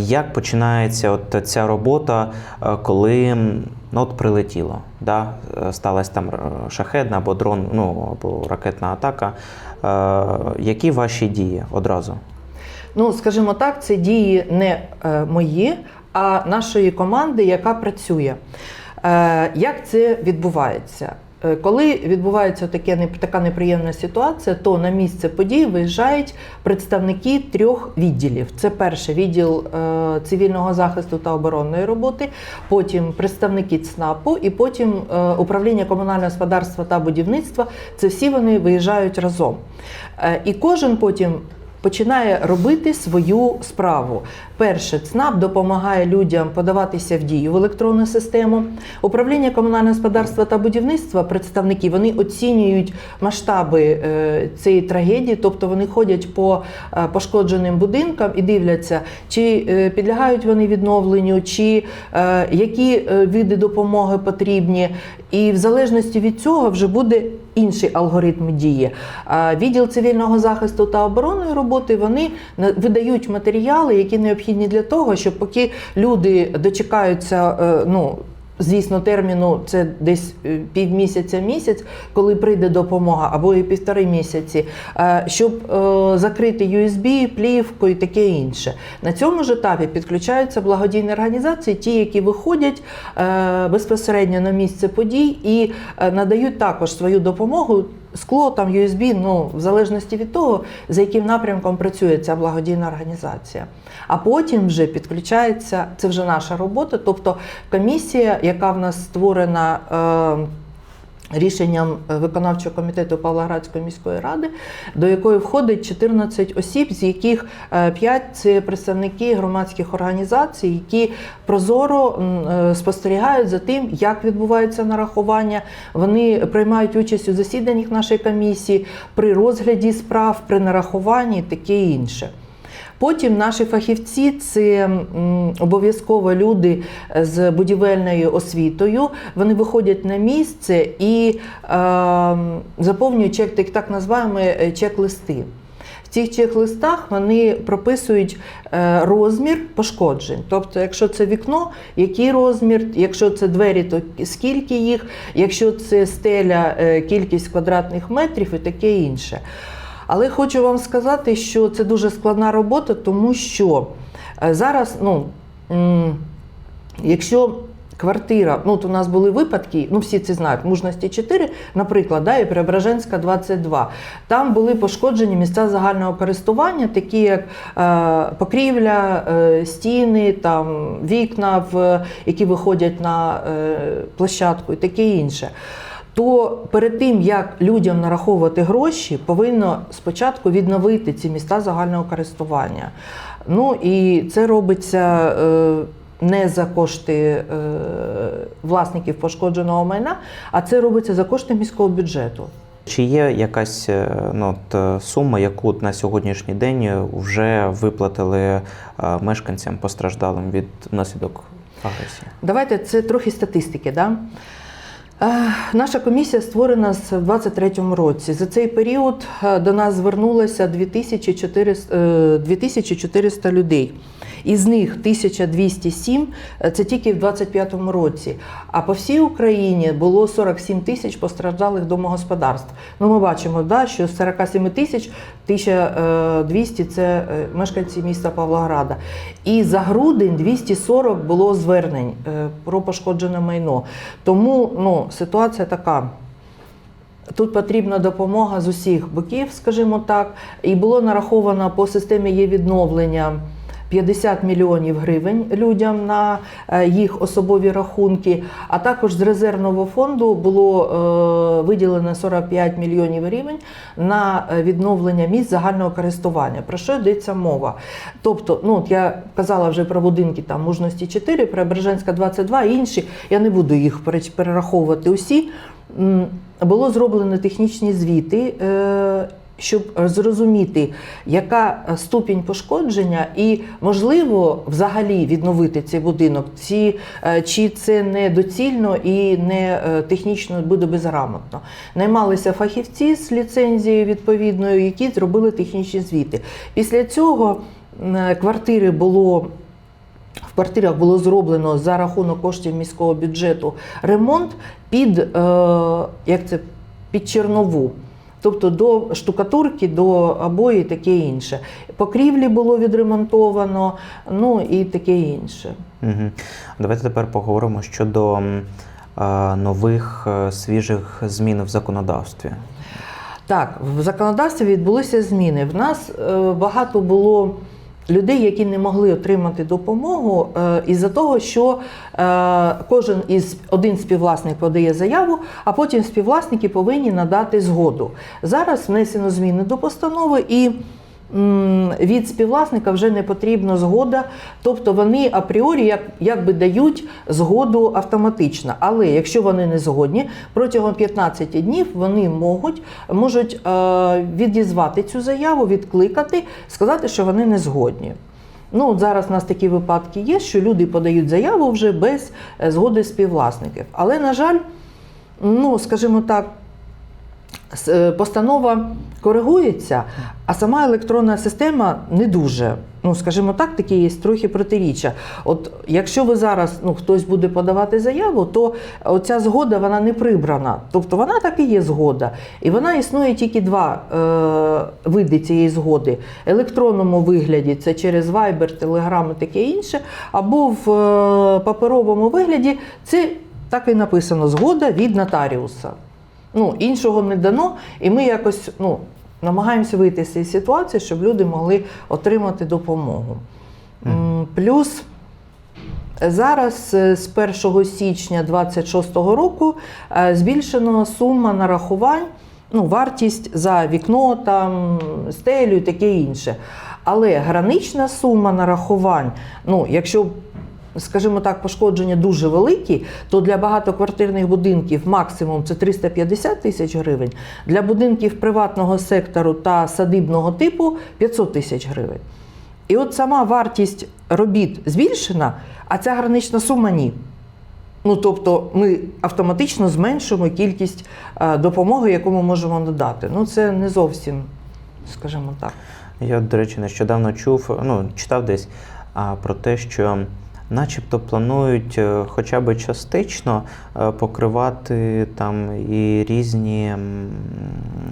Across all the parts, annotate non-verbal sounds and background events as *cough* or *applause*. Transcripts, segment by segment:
Як починається от ця робота, е, коли ну, от прилетіло? Да? е, Сталася там е, шахедна або дрон, ну або ракетна атака. Е, які ваші дії одразу? Ну, скажімо так, це дії не мої, а нашої команди, яка працює. Е, Як це відбувається? Е, Коли відбувається таке, така неприємна ситуація, то на місце подій виїжджають представники трьох відділів. Це перший відділ е, цивільного захисту та оборонної роботи, потім представники ЦНАПу і потім е, управління комунального господарства та будівництва. Це всі вони виїжджають разом. І кожен потім починає робити свою справу. Перше, ЦНАП допомагає людям подаватися в дію в електронну систему. Управління комунального господарства та будівництва, представники, вони оцінюють масштаби е, цієї трагедії, тобто вони ходять по е, пошкодженим будинкам і дивляться, чи е, підлягають вони відновленню, чи які види допомоги потрібні. І в залежності від цього вже буде інший алгоритм дії. Відділ цивільного захисту та оборонної роботи вони видають матеріали, які необхідні для того, щоб поки люди дочекаються, е, ну. Звісно, терміну це десь е, півмісяця місяць, коли прийде допомога, або і півтори місяці, е, щоб е, закрити USB, плівку і таке інше. На цьому ж етапі підключаються благодійні організації, ті, які виходять безпосередньо на місце подій і надають також свою допомогу. Скло там USB, ну в залежності від того, за яким напрямком працює ця благодійна організація. А потім вже підключається це вже наша робота, тобто комісія, яка в нас створена. Е, Рішенням е, виконавчого комітету Павлоградської міської ради, до якої входить 14 осіб, з яких 5 – це представники громадських організацій, які прозоро е, спостерігають за тим, як відбувається нарахування. Вони приймають участь у засіданнях нашої комісії при розгляді справ, при нарахуванні таке інше. Потім наші фахівці це обов'язково люди з будівельною освітою. Вони виходять на місце і е, заповнюють чек, так, так називаємо е, чек-листи. В цих чек-листах вони прописують е, розмір пошкоджень. Тобто, якщо це вікно, який розмір, якщо це двері, то скільки їх, якщо це стеля, е, кількість квадратних метрів і таке інше. Але хочу вам сказати, що це дуже складна робота, тому що е, зараз, ну, якщо квартира, ну от у нас були випадки, ну всі це знають, мужності 4, наприклад, да, і Преображенська 22. Там були пошкоджені місця загального користування, такі як е, покрівля, е, стіни, там, вікна, в, які виходять на е, площадку і таке інше то перед тим, як людям нараховувати гроші, повинно спочатку відновити ці міста загального користування. Ну і це робиться е, не за кошти е, власників пошкодженого майна, а це робиться за кошти міського бюджету. Чи є якась е, ну, от, сума, яку на сьогоднішній день вже виплатили мешканцям постраждалим від наслідок агресії? Давайте це трохи статистики. Да? Е, Наша комісія створена з 23-му році. За цей період е, до нас звернулося 2400, е, 2400 людей. Із них 1207 – це тільки в 25-му році. А по всій Україні було 47 тисяч постраждалих домогосподарств. Ну, ми бачимо, да, що з 47 тисяч 1200 – це е, мешканці міста Павлограда. І за грудень 240 було звернень е, про пошкоджене майно. Тому ну, ситуація така. Тут потрібна допомога з усіх боків, скажімо так. І було нараховано по системі є відновлення 50 мільйонів гривень людям на е, їх особові рахунки. А також з резервного фонду було е, виділено 45 мільйонів гривень на е, відновлення місць загального користування. Про що йдеться мова? Тобто, ну от я казала вже про будинки там мужності 4, Преображенська 22 і інші. Я не буду їх перераховувати усі. Було зроблено технічні звіти. Щоб зрозуміти, яка е, ступінь пошкодження, і можливо взагалі відновити цей будинок, чи, е, чи це не доцільно і не е, технічно буде безграмотно. Наймалися фахівці з ліцензією відповідною, які зробили технічні звіти. Після цього квартири було. В квартирах було зроблено за рахунок коштів міського бюджету ремонт під, як це, під чернову. Тобто до штукатурки, до обої таке інше. Покрівлі було відремонтовано, ну і таке інше. Угу. Давайте тепер поговоримо щодо е, нових е, свіжих змін в законодавстві. Так, в законодавстві відбулися зміни. В нас е, багато було людей, які не могли отримати допомогу е, із-за того, що е, кожен із один співвласник подає заяву, а потім співвласники повинні надати згоду. Зараз внесено зміни до постанови і. Від співвласника вже не потрібна згода, тобто вони апріорі як, якби дають згоду автоматично. Але якщо вони не згодні, протягом 15 днів вони можуть, можуть е, відізвати цю заяву, відкликати, сказати, що вони не згодні. Ну, от зараз у нас такі випадки є, що люди подають заяву вже без е, згоди співвласників. Але, на жаль, ну, скажімо так, постанова коригується, а сама електронна система не дуже. Ну, скажімо так, такі є трохи протиріччя. От якщо ви зараз ну, хтось буде подавати заяву, то оця згода вона не прибрана. Тобто вона так і є згода. І вона існує тільки два е, види цієї згоди. Електронному вигляді це через Viber, Telegram і таке інше, або в е, паперовому вигляді це так і написано згода від нотаріуса. Ну, іншого не дано, і ми якось ну, намагаємося вийти з цієї ситуації, щоб люди могли отримати допомогу. Плюс зараз е, з 1 січня 2026 року е, збільшена сума нарахувань, ну, вартість за вікно, там, стелю і таке інше. Але гранична сума нарахувань, ну, якщо скажімо так, пошкодження дуже великі, то для багатоквартирних будинків максимум це 350 тисяч гривень, для будинків приватного сектору та садибного типу 500 тисяч гривень. І от сама вартість робіт збільшена, а ця гранична сума ні. Ну, тобто ми автоматично зменшуємо кількість е, допомоги, яку ми можемо надати. Ну, це не зовсім, скажімо так. Я, до речі, нещодавно чув, ну, читав десь а, про те, що начебто планують е, хоча б частично е, покривати там і різні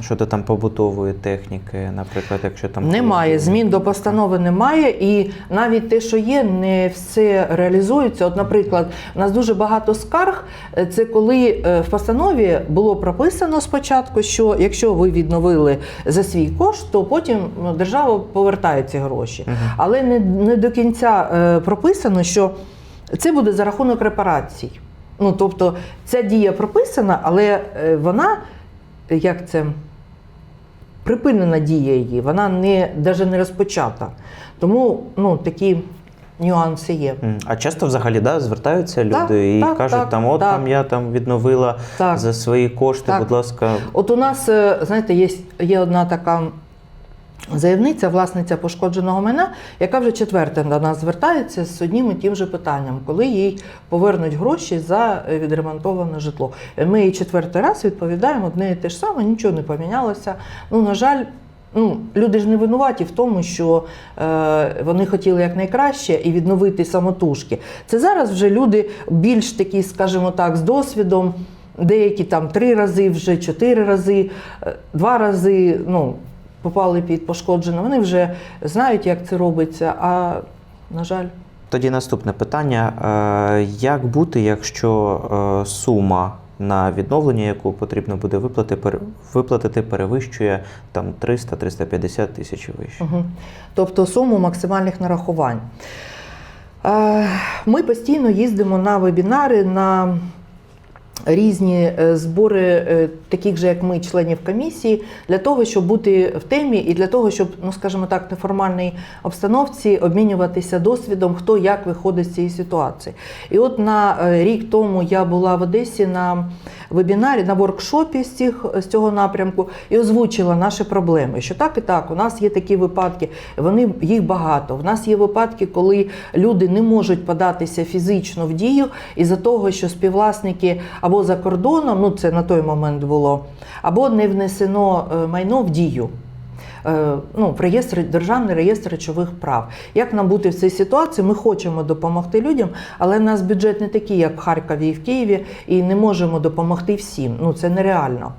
щодо там побутової техніки, наприклад, якщо там Немає змін до постанови немає, і навіть те, що є, не все реалізується. От, наприклад, у нас дуже багато скарг. е, Це коли в постанові було прописано спочатку, що якщо ви відновили за свій кошт, то потім ну, держава повертає ці гроші. Але не, не до кінця прописано, що це буде за рахунок репарацій. Ну, тобто, ця дія прописана, але е, вона, як це, припинена дія її, вона не, навіть не розпочата. Тому ну, такі нюанси є. А часто взагалі да, звертаються люди Так, і так, кажуть, так, там от так. там я там відновила Так. за свої кошти, Так. будь ласка. От у нас, е, знаєте, є, є одна така заявниця, власниця пошкодженого майна, яка вже четверте до нас звертається з одним і тим же питанням, коли їй повернуть гроші за е, відремонтоване житло. Е, Ми їй четвертий раз відповідаємо одне і те ж саме, нічого не помінялося. Ну, на жаль. Ну, люди ж не винуваті в тому, що е, вони хотіли якнайкраще і відновити самотужки. Це зараз вже люди більш такі, скажімо так, з досвідом, деякі там три рази, вже чотири рази, е, два рази ну, попали під пошкоджене. Вони вже знають, як це робиться. А на жаль, Тоді наступне питання: Е, як бути, якщо е, сума на відновлення, яку потрібно буде виплати, виплатити, перевищує там 300-350 тисяч вище? Угу. Тобто суму максимальних нарахувань. Е, Ми постійно їздимо на вебінари, на різні е, збори, е, таких же як ми, членів комісії, для того, щоб бути в темі і для того, щоб, ну скажімо так, в неформальній обстановці обмінюватися досвідом, хто як виходить з цієї ситуації. І от на е, рік тому я була в Одесі на вебінарі, на воркшопі з, цих, з цього напрямку і озвучила наші проблеми. Що так і так, у нас є такі випадки, вони їх багато. В нас є випадки, коли люди не можуть податися фізично в дію із-за того, що співвласники або за кордоном, ну це на той момент було, або не внесено е, майно в дію. Е, Ну, в реєстр, державний реєстр речових прав. Як нам бути в цій ситуації? Ми хочемо допомогти людям, але нас бюджет не такий, як в Харкові і в Києві, і не можемо допомогти всім. Ну це нереально.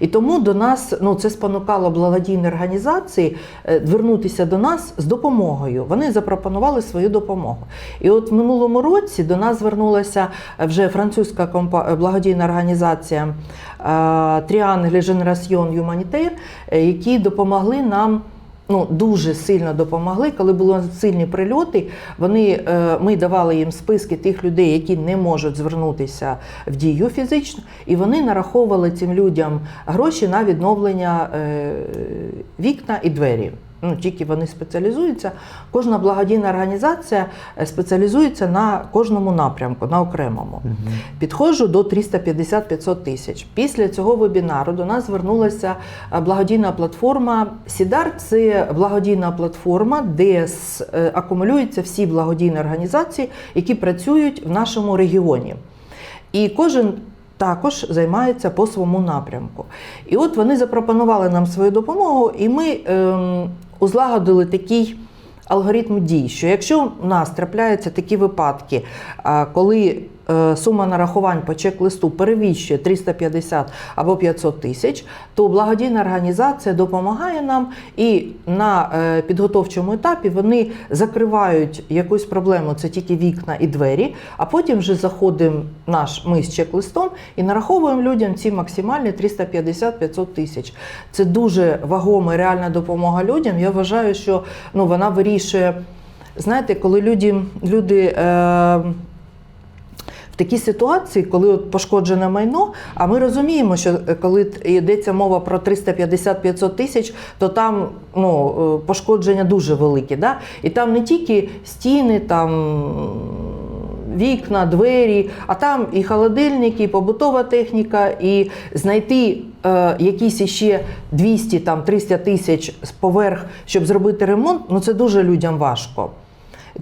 І тому до нас ну це спонукало благодійні організації е, звернутися до нас з допомогою. Вони запропонували свою допомогу. І от в минулому році до нас звернулася вже французька компа- благодійна організація Тріанглі Женерасьйон Юманітер, е, які допомогли нам. Ну, дуже сильно допомогли, коли були сильні прильоти. Вони, е, ми давали їм списки тих людей, які не можуть звернутися в дію фізично, і вони нараховували цим людям гроші на відновлення е, вікна і двері. Ну, тільки вони спеціалізуються. Кожна благодійна організація е, спеціалізується на кожному напрямку, на окремому. Підходжу до 350-500 тисяч. Після цього вебінару до нас звернулася е, благодійна платформа Сідар. Це благодійна платформа, де е, акумулюються всі благодійні організації, які працюють в нашому регіоні. І кожен також займається по своєму напрямку. І от вони запропонували нам свою допомогу, і ми ем, узлагодили такий алгоритм дій, що якщо у нас трапляються такі випадки, коли сума нарахувань по чек-листу перевищує 350 або 500 тисяч, то благодійна організація допомагає нам і на е, підготовчому етапі вони закривають якусь проблему, це тільки вікна і двері, а потім вже заходимо наш ми з чек-листом і нараховуємо людям ці максимальні 350-500 тисяч. Це дуже вагома і реальна допомога людям. Я вважаю, що ну, вона вирішує. Знаєте, коли люди, люди е, в такій ситуації, коли от пошкоджене майно, а ми розуміємо, що е, коли йдеться мова про 350-500 тисяч, то там ну, е, пошкодження дуже великі. Да? І там не тільки стіни, там вікна, двері, а там і холодильники, і побутова техніка, і знайти е, якісь іще 200 там 300 тисяч поверх, щоб зробити ремонт, ну це дуже людям важко.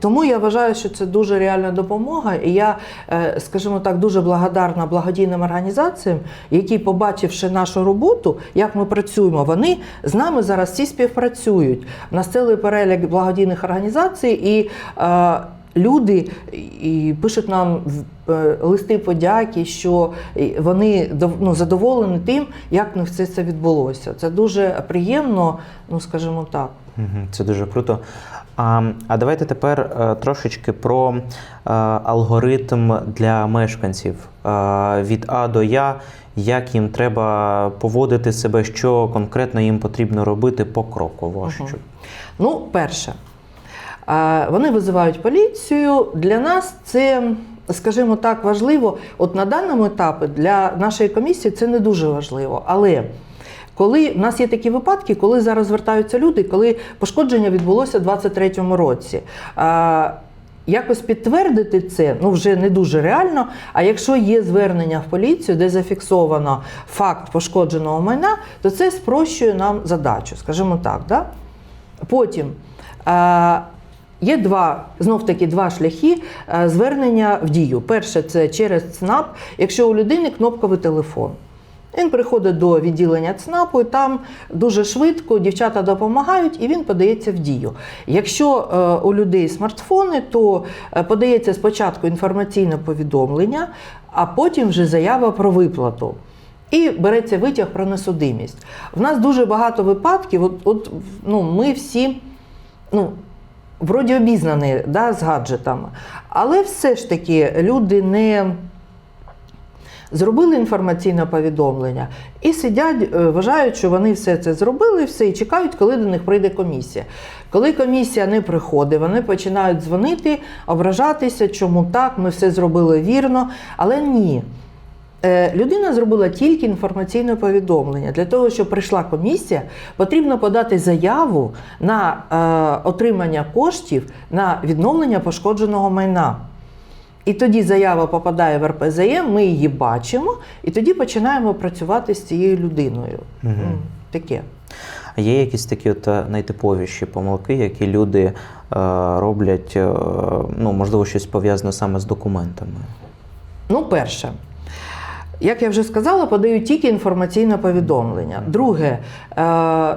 Тому я вважаю, що це дуже реальна допомога. І я, е, скажімо так, дуже благодарна благодійним організаціям, які, побачивши нашу роботу, як ми працюємо, вони з нами зараз всі співпрацюють. У нас цілий перелік благодійних організацій і. е, Люди і пишуть нам е, листи подяки, що вони ну, задоволені тим, як в все це відбулося. Це дуже приємно, ну скажімо так. Це дуже круто. А, а давайте тепер е, трошечки про е, алгоритм для мешканців е, від А до Я, як їм треба поводити себе, що конкретно їм потрібно робити покроково. Що- Ну, перше, вони визивають поліцію. Для нас це, скажімо так, важливо. От на даному етапі для нашої комісії це не дуже важливо. Але коли в нас є такі випадки, коли зараз звертаються люди, коли пошкодження відбулося у 2023 році. Якось підтвердити це ну вже не дуже реально. А якщо є звернення в поліцію, де зафіксовано факт пошкодженого майна, то це спрощує нам задачу, скажімо так. Да? Потім е, є два, знов таки два шляхи звернення в дію. Перше це через ЦНАП, якщо у людини кнопковий телефон. Він приходить до відділення ЦНАПу, і там дуже швидко дівчата допомагають, і він подається в дію. Якщо е, у людей смартфони, то е, подається спочатку інформаційне повідомлення, а потім вже заява про виплату. І береться витяг про несудимість. В нас дуже багато випадків. От, от ну, ми всі, ну, вроді обізнані да, з гаджетами, але все ж таки люди не зробили інформаційне повідомлення і сидять, е, вважають, що вони все це зробили, все, і чекають, коли до них прийде комісія. Коли комісія не приходить, вони починають дзвонити, ображатися, чому так, ми все зробили вірно. Але ні. Е, Людина зробила тільки інформаційне повідомлення. Для того, щоб прийшла комісія, потрібно подати заяву на е, отримання коштів на відновлення пошкодженого майна. І тоді заява попадає в РПЗЄ, ми її бачимо, і тоді починаємо працювати з цією людиною. Угу. Таке. А є якісь такі от е, найтиповіші помилки, які люди е, роблять, е, ну, можливо, щось пов'язане саме з документами. Ну, перше, як я вже сказала, подають тільки інформаційне повідомлення. Друге, е,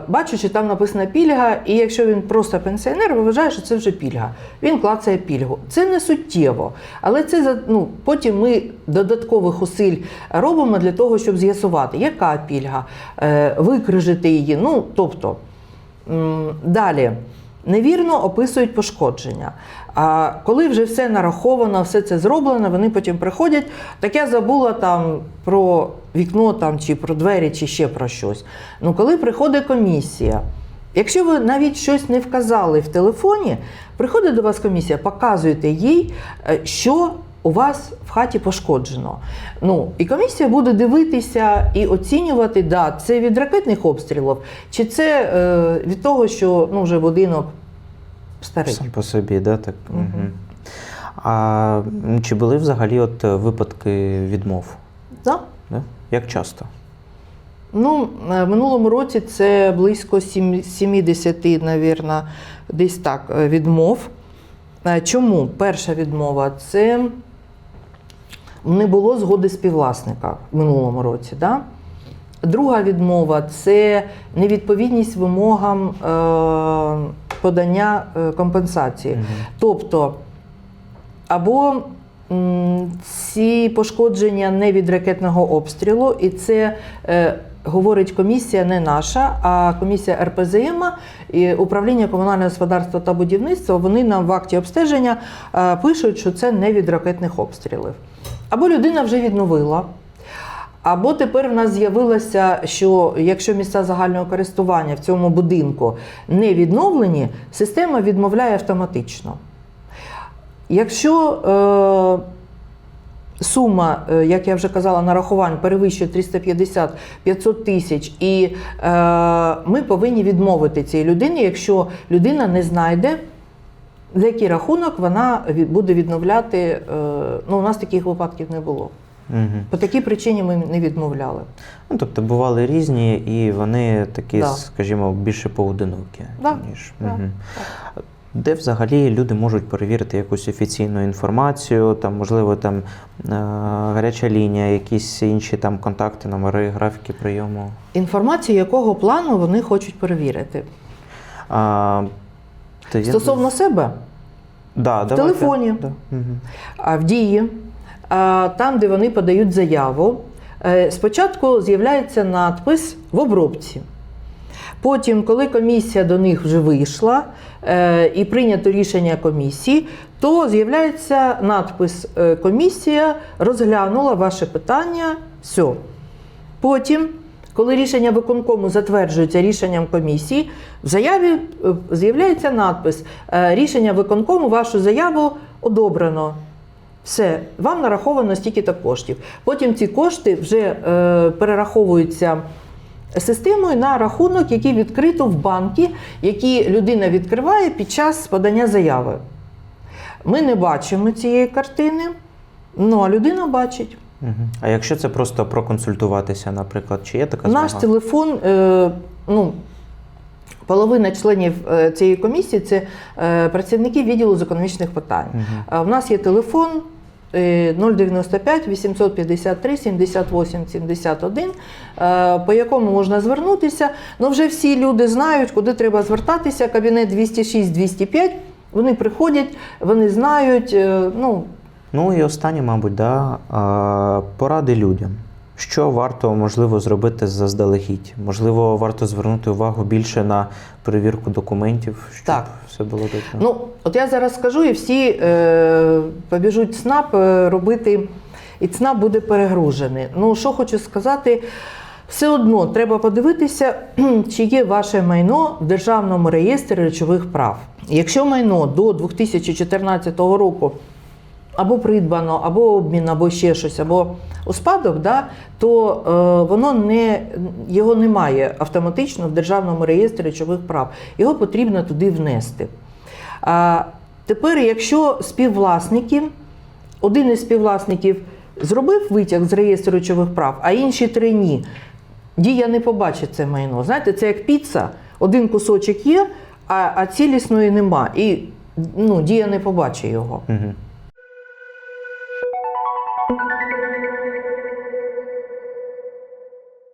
бачу, що там написана пільга, і якщо він просто пенсіонер, вважає, що це вже пільга. Він клацає пільгу. Це не суттєво, але це ну, потім ми додаткових усиль робимо для того, щоб з'ясувати, яка пільга, е, викрижити її. Ну, тобто, далі. Невірно описують пошкодження. А коли вже все нараховано, все це зроблено, вони потім приходять. Так я забула там про вікно там, чи про двері, чи ще про щось. Ну, коли приходить комісія, якщо ви навіть щось не вказали в телефоні, приходить до вас комісія, показуєте їй, е, що у вас в хаті пошкоджено. Ну, і комісія буде дивитися і оцінювати, да, це від ракетних обстрілів, чи це е, від того, що ну, вже будинок старий. Сам по собі, да, так? Мгм. А чи були взагалі от е, випадки відмов? Да? Да? Як часто? Ну, е, в минулому році це близько 70, навірно, десь так е, відмов. Чому? Перша відмова це не було згоди співвласника в минулому році. Да? Друга відмова це невідповідність вимогам подання е, компенсації. Мгм. Тобто, або ці пошкодження не від ракетного обстрілу, і це е, говорить комісія не наша, а комісія РПЗМ і управління комунального господарства та будівництва. Вони нам в акті обстеження е, пишуть, що це не від ракетних обстрілів. Або людина вже відновила. Або тепер в нас з'явилося, що якщо місця загального користування в цьому будинку не відновлені, система відмовляє автоматично. Якщо е, сума, е, як я вже казала, нарахувань перевищує 350-500 тисяч, і е, ми повинні відмовити цій людині, якщо людина не знайде, за який рахунок вона буде відновляти. Е, ну, у нас таких випадків не було. Мгм. По такій причині ми не відмовляли. Ну, тобто бували різні, і вони такі, Да. скажімо, більше поодинокі, Да, ніж. да, Мгм. Де взагалі люди можуть перевірити якусь офіційну інформацію, там, можливо, там е, гаряча лінія, якісь інші там контакти, номери, графіки прийому. Інформацію якого плану вони хочуть перевірити. А, то я- Стосовно себе, да, в давайте. телефоні. Да. Мгм. а в дії, там, де вони подають заяву, е, спочатку з'являється надпис в обробці. Потім, коли комісія до них вже вийшла е, і прийнято рішення комісії, то з'являється надпис е, Комісія розглянула ваше питання. Все. Потім, коли рішення виконкому затверджується рішенням комісії, в заяві з'являється надпис Рішення виконкому вашу заяву одобрено. Все, вам нараховано стільки-то коштів. Потім ці кошти вже е, перераховуються системою на рахунок, який відкрито в банки, який людина відкриває під час подання заяви. Ми не бачимо цієї картини, ну а людина бачить. А якщо це просто проконсультуватися, наприклад, чи є така Наш телефон, е, ну, половина членів е, цієї комісії це е, працівники відділу з економічних питань. Мгм. А в нас є телефон е, 095 853 78 71, е, по якому можна звернутися. Ну, вже всі люди знають, куди треба звертатися. Кабінет 206-205. Вони приходять, вони знають. е, Ну, Ну і останнє, мабуть, да, поради людям. Що варто можливо зробити заздалегідь? Можливо, варто звернути увагу більше на перевірку документів, щоб Так. все було добре. Ну, от я зараз скажу, і всі е, побіжуть ЦНАП е, робити, і ЦНАП буде перегружений. Ну, що хочу сказати, все одно треба подивитися, *clears throat* чи є ваше майно в Державному реєстрі речових прав. Якщо майно до 2014 року або придбано, або обмін, або ще щось, або у спадок, да, то е, воно не, його немає автоматично в Державному реєстрі речових прав. Його потрібно туди внести. А тепер, якщо співвласники, один із співвласників зробив витяг з реєстру речових прав, а інші три ні. Дія не побачить це майно. Знаєте, це як піца, один кусочок є, а, а цілісної нема. І ну, дія не побачить його. Угу.